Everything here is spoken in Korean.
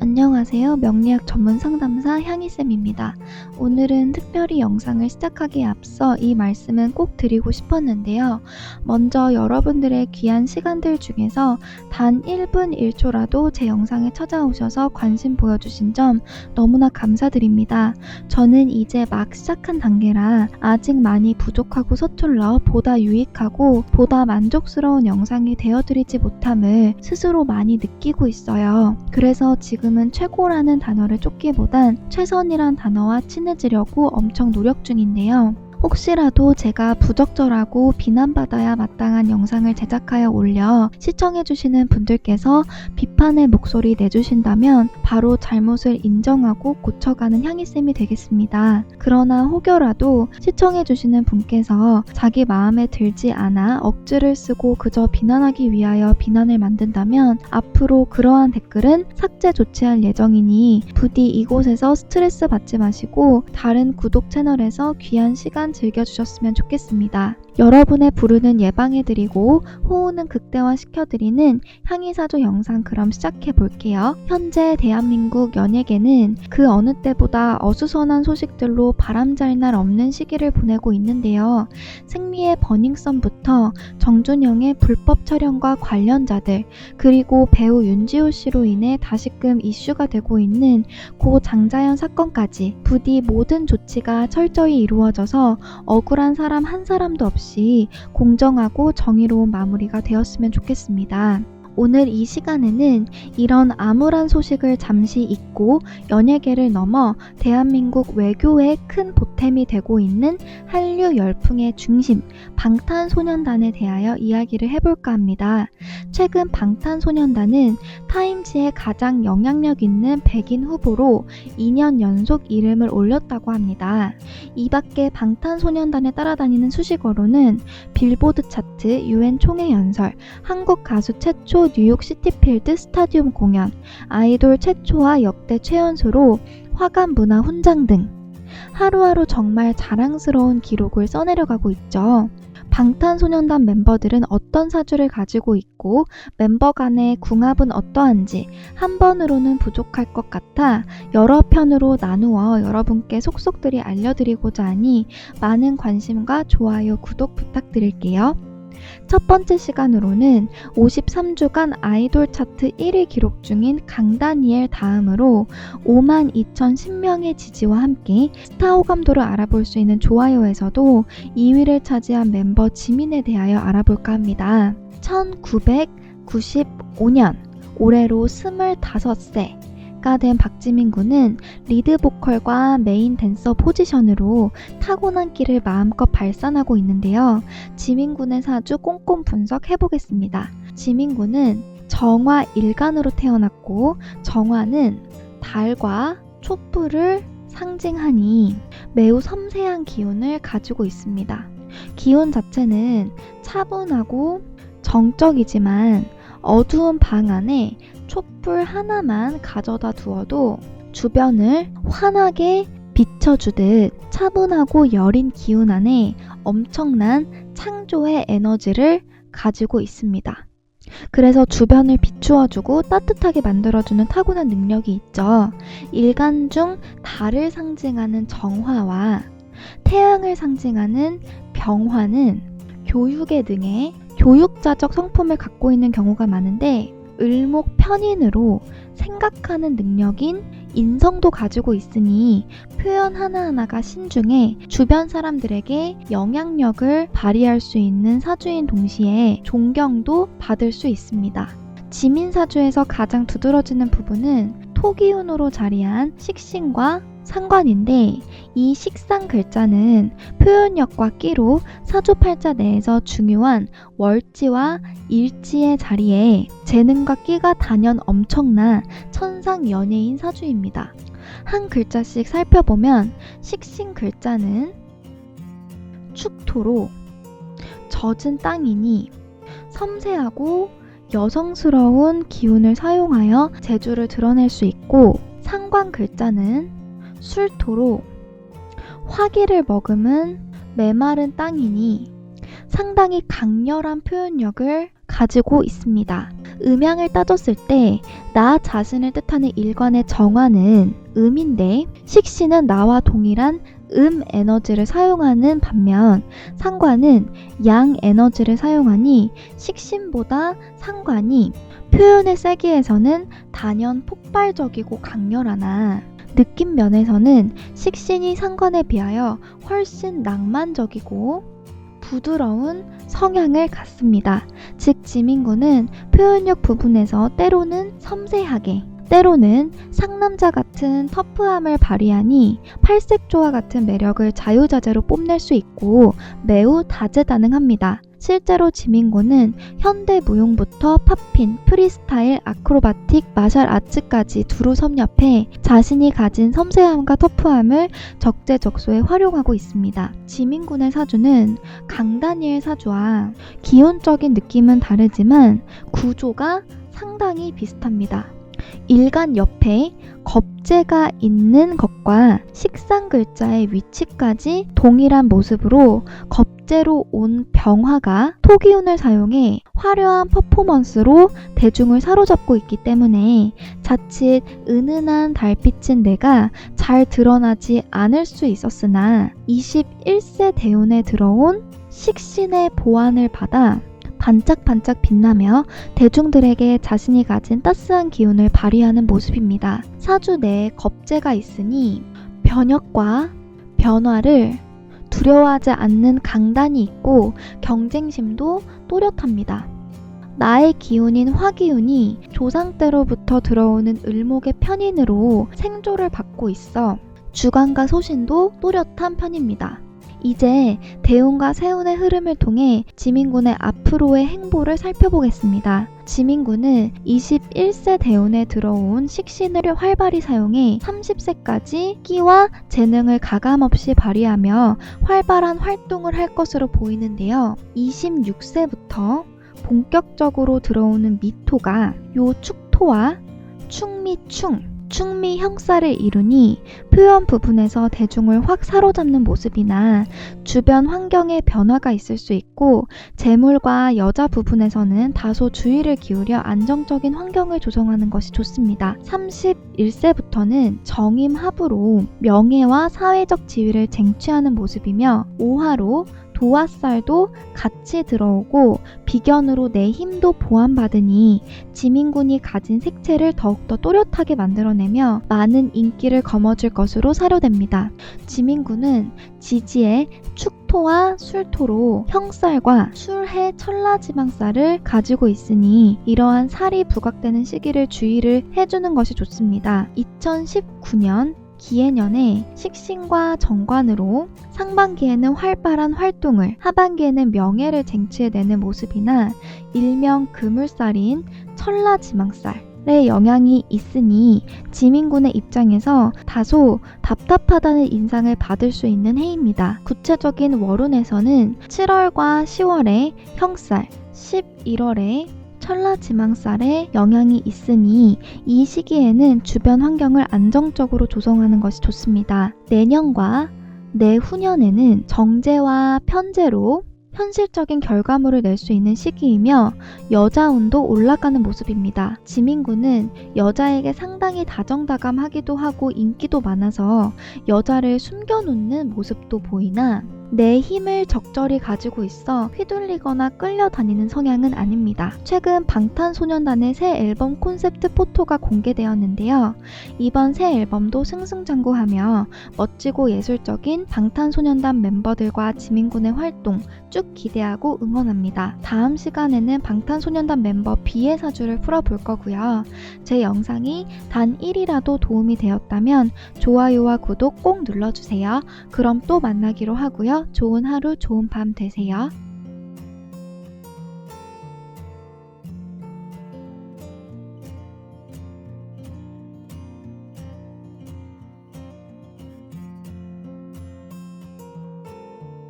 안녕하세요. 명리학 전문 상담사 향이쌤입니다. 오늘은 특별히 영상을 시작하기에 앞서 이 말씀은 꼭 드리고 싶었는데요. 먼저 여러분들의 귀한 시간들 중에서 단 1분 1초라도 제 영상에 찾아오셔서 관심 보여주신 점 너무나 감사드립니다. 저는 이제 막 시작한 단계라 아직 많이 부족하고 서툴러 보다 유익하고 보다 만족스러운 영상이 되어드리지 못함을 스스로 많이 느끼고 있어요. 그래서 지금 은 최고라는 단어를 쫓기보단 최선이란 단어와 친해지려고 엄청 노력 중인데요. 혹시라도 제가 부적절하고 비난받아야 마땅한 영상을 제작하여 올려 시청해주시는 분들께서 비판의 목소리 내주신다면 바로 잘못을 인정하고 고쳐가는 향이쌤이 되겠습니다. 그러나 혹여라도 시청해주시는 분께서 자기 마음에 들지 않아 억지를 쓰고 그저 비난하기 위하여 비난을 만든다면 앞으로 그러한 댓글은 삭제 조치할 예정이니 부디 이곳에서 스트레스 받지 마시고 다른 구독 채널에서 귀한 시간 즐겨주셨으면 좋겠습니다. 여러분의 부르는 예방해드리고 호우는 극대화시켜드리는 향이사조 영상 그럼 시작해 볼게요. 현재 대한민국 연예계는 그 어느 때보다 어수선한 소식들로 바람잘 날 없는 시기를 보내고 있는데요. 생미의 버닝썬부터 정준영의 불법 촬영과 관련자들 그리고 배우 윤지호 씨로 인해 다시금 이슈가 되고 있는 고 장자연 사건까지 부디 모든 조치가 철저히 이루어져서 억울한 사람 한 사람도 없이 공정하고 정의로운 마무리가 되었으면 좋겠습니다. 오늘 이 시간에는 이런 암울한 소식을 잠시 잊고 연예계를 넘어 대한민국 외교에 큰 보탬이 되고 있는 한류 열풍의 중심, 방탄소년단에 대하여 이야기를 해볼까 합니다. 최근 방탄소년단은 타임지에 가장 영향력 있는 백인 후보로 2년 연속 이름을 올렸다고 합니다. 이 밖에 방탄소년단에 따라다니는 수식어로는 빌보드 차트, UN 총회 연설, 한국 가수 최초 뉴욕 시티필드 스타디움 공연, 아이돌 최초와 역대 최연소로 화감 문화 훈장 등 하루하루 정말 자랑스러운 기록을 써내려가고 있죠. 방탄소년단 멤버들은 어떤 사주를 가지고 있고 멤버 간의 궁합은 어떠한지 한 번으로는 부족할 것 같아 여러 편으로 나누어 여러분께 속속들이 알려드리고자 하니 많은 관심과 좋아요, 구독 부탁드릴게요. 첫 번째 시간으로는 53주간 아이돌 차트 1위 기록 중인 강다니엘 다음으로 5만 2,010명의 지지와 함께 스타 호감도를 알아볼 수 있는 좋아요에서도 2위를 차지한 멤버 지민에 대하여 알아볼까 합니다. 1995년 올해로 25세 가된 박지민 군은 리드 보컬과 메인 댄서 포지션으로 타고난 끼를 마음껏 발산하고 있는데요. 지민 군의 사주 꼼꼼 분석해 보겠습니다. 지민 군은 정화 일간으로 태어났고 정화는 달과 촛불을 상징하니 매우 섬세한 기운을 가지고 있습니다. 기운 자체는 차분하고 정적이지만 어두운 방 안에 촛불 하나만 가져다 두어도 주변을 환하게 비춰주듯 차분하고 여린 기운 안에 엄청난 창조의 에너지를 가지고 있습니다. 그래서 주변을 비추어주고 따뜻하게 만들어주는 타고난 능력이 있죠. 일간 중 달을 상징하는 정화와 태양을 상징하는 병화는 교육의 등의 교육자적 성품을 갖고 있는 경우가 많은데 을목 편인으로 생각하는 능력인 인성도 가지고 있으니 표현 하나하나가 신중해 주변 사람들에게 영향력을 발휘할 수 있는 사주인 동시에 존경도 받을 수 있습니다. 지민사주에서 가장 두드러지는 부분은 토기운으로 자리한 식신과 상관인데 이 식상 글자는 표현력과 끼로 사주팔자 내에서 중요한 월지와 일지의 자리에 재능과 끼가 단연 엄청난 천상 연예인 사주입니다. 한 글자씩 살펴보면 식신 글자는 축토로 젖은 땅이니 섬세하고 여성스러운 기운을 사용하여 재주를 드러낼 수 있고 상관 글자는 술토로 화기를 머금은 메마른 땅이니 상당히 강렬한 표현력을 가지고 있습니다. 음양을 따졌을 때 나 자신을 뜻하는 일관의 정화는 음인데 식신은 나와 동일한 음 에너지를 사용하는 반면 상관은 양 에너지를 사용하니 식신보다 상관이 표현의 세계에서는 단연 폭발적이고 강렬하나 느낌 면에서는 식신이 상관에 비하여 훨씬 낭만적이고 부드러운 성향을 갖습니다. 즉 지민구는 표현력 부분에서 때로는 섬세하게 때로는 상남자 같은 터프함을 발휘하니 팔색조와 같은 매력을 자유자재로 뽐낼 수 있고 매우 다재다능합니다. 실제로 지민고는 현대 무용부터 팝핀, 프리스타일, 아크로바틱, 마샬 아츠까지 두루 섭렵해 자신이 가진 섬세함과 터프함을 적재적소에 활용하고 있습니다. 지민군의 사주는 강다니엘 사주와 기온적인 느낌은 다르지만 구조가 상당히 비슷합니다. 일간 옆에 겁재가 있는 것과 식상 글자의 위치까지 동일한 모습으로 겁 재로 온 병화가 토기운을 사용해 화려한 퍼포먼스로 대중을 사로잡고 있기 때문에 자칫 은은한 달빛인 내가 잘 드러나지 않을 수 있었으나 21세 대운에 들어온 식신의 보완을 받아 반짝반짝 빛나며 대중들에게 자신이 가진 따스한 기운을 발휘하는 모습입니다. 사주 내에 겁재가 있으니 변혁과 변화를 두려워하지 않는 강단이 있고 경쟁심도 또렷합니다. 나의 기운인 화기운이 조상 때로부터 들어오는 을목의 편인으로 생조를 받고 있어 주관과 소신도 또렷한 편입니다. 이제 대운과 세운의 흐름을 통해 지민군의 앞으로의 행보를 살펴보겠습니다. 지민군은 21세 대운에 들어온 식신을 활발히 사용해 30세까지 끼와 재능을 가감없이 발휘하며 활발한 활동을 할 것으로 보이는데요. 26세부터 본격적으로 들어오는 미토가 요 축토와 충미충 충미 형사를 이루니 표현 부분에서 대중을 확 사로잡는 모습이나 주변 환경에 변화가 있을 수 있고 재물과 여자 부분에서는 다소 주의를 기울여 안정적인 환경을 조성하는 것이 좋습니다. 31세부터는 정임합으로 명예와 사회적 지위를 쟁취하는 모습이며 5화로 도화살도 같이 들어오고 비견으로 내 힘도 보완받으니 지민군이 가진 색채를 더욱더 또렷하게 만들어내며 많은 인기를 거머쥘 것으로 사료됩니다. 지민군은 지지에 축토와 술토로 형살과 술해 천라지방살을 가지고 있으니 이러한 살이 부각되는 시기를 주의를 해주는 것이 좋습니다. 2019년 기해년에 식신과 정관으로 상반기에는 활발한 활동을, 하반기에는 명예를 쟁취해내는 모습이나 일명 그물살인 천라지망살 의 영향이 있으니 지민군의 입장에서 다소 답답하다는 인상을 받을 수 있는 해입니다. 구체적인 월운에서는 7월과 10월에 형살, 11월에 천라지망살에 영향이 있으니 이 시기에는 주변 환경을 안정적으로 조성하는 것이 좋습니다. 내년과 내후년에는 정제와 편제로 현실적인 결과물을 낼 수 있는 시기이며 여자운도 올라가는 모습입니다. 지민군은 여자에게 상당히 다정다감하기도 하고 인기도 많아서 여자를 숨겨놓는 모습도 보이나 내 힘을 적절히 가지고 있어 휘둘리거나 끌려다니는 성향은 아닙니다. 최근 방탄소년단의 새 앨범 콘셉트 포토가 공개되었는데요. 이번 새 앨범도 승승장구하며 멋지고 예술적인 방탄소년단 멤버들과 지민군의 활동 쭉 기대하고 응원합니다. 다음 시간에는 방탄소년단 멤버 B의 사주를 풀어볼 거고요. 제 영상이 단 1이라도 도움이 되었다면 좋아요와 구독 꼭 눌러주세요. 그럼 또 만나기로 하고요. 좋은 하루, 좋은 밤 되세요.